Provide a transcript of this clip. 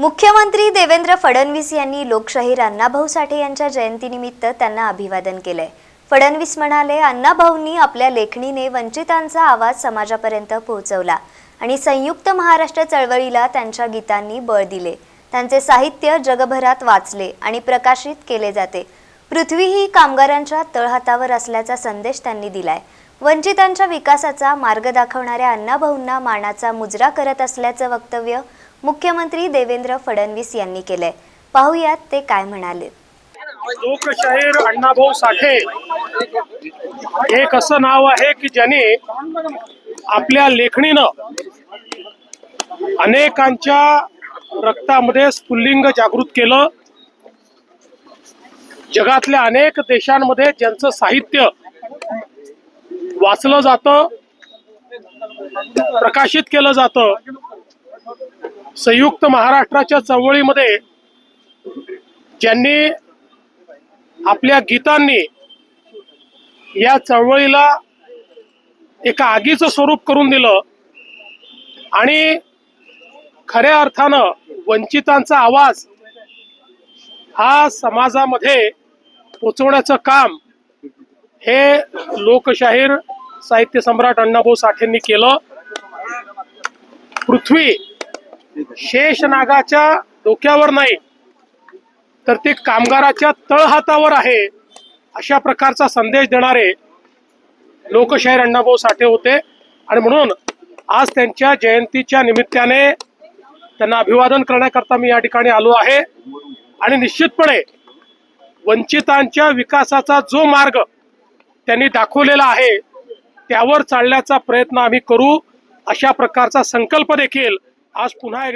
मुख्यमंत्री देवेंद्र फडणवीस यांनी लोकशाहीर अण्णाभाऊ साठे यांच्या जयंतीनिमित्त त्यांना अभिवादन केलंय. फडणवीस म्हणाले अण्णाभाऊंनी आपल्या लेखणीने वंचितांचा आवाज समाजापर्यंत पोहोचवला आणि संयुक्त महाराष्ट्र चळवळीला त्यांच्या गीतांनी बळ दिले. त्यांचे साहित्य जगभरात वाचले आणि प्रकाशित केले जाते. पृथ्वी ही कामगारांच्या तळहातावर असल्याचा संदेश त्यांनी दिलाय. वंचितांच्या विकासाचा मार्ग दाखवणाऱ्या अण्णाभाऊंना मानाचा मुजरा करत असल्याचं वक्तव्य मुख्यमंत्री देवेंद्र फडणवीस यांनी केलंय. पाहुयात ते काय म्हणाले. लोकशाहीर अण्णाभाऊ साठे एक असं नाव आहे की ज्याने आपल्या लेखणीनं अनेकांच्या रक्तामध्ये स्फुल्लिंग जागृत केलं? जगातल्या अनेक देशांमध्ये ज्यांचं साहित्य वाचलं जातं प्रकाशित केलं जातं संयुक्त महाराष्ट्राच्या चळवळीमध्ये ज्यांनी आपल्या गीतांनी या चळवळीला एका आगीचं स्वरूप करून दिलं आणि खऱ्या अर्थानं वंचितांचा आवाज हा समाजामध्ये पोचवण्याचं काम हे लोकशाहीर साहित्य सम्राट अण्णाभाऊ साठेंनी केलं. पृथ्वी शेष नागाच्या डोक्यावर नाही तर ते कामगाराच्या तळहातावर आहे अशा प्रकारचा संदेश देणारे लोकशाहीर अण्णाभाऊ साठे होते. आणि म्हणून आज त्यांच्या जयंतीच्या निमित्ताने त्यांना अभिवादन करण्याकरता मी या ठिकाणी आलो आहे. आणि निश्चितपणे वंचितांच्या विकासाचा जो मार्ग त्यांनी दाखवलेला आहे त्यावर चालण्याचा प्रयत्न आम्ही करू अशा प्रकारचा संकल्प देखील आज पुन्हा एक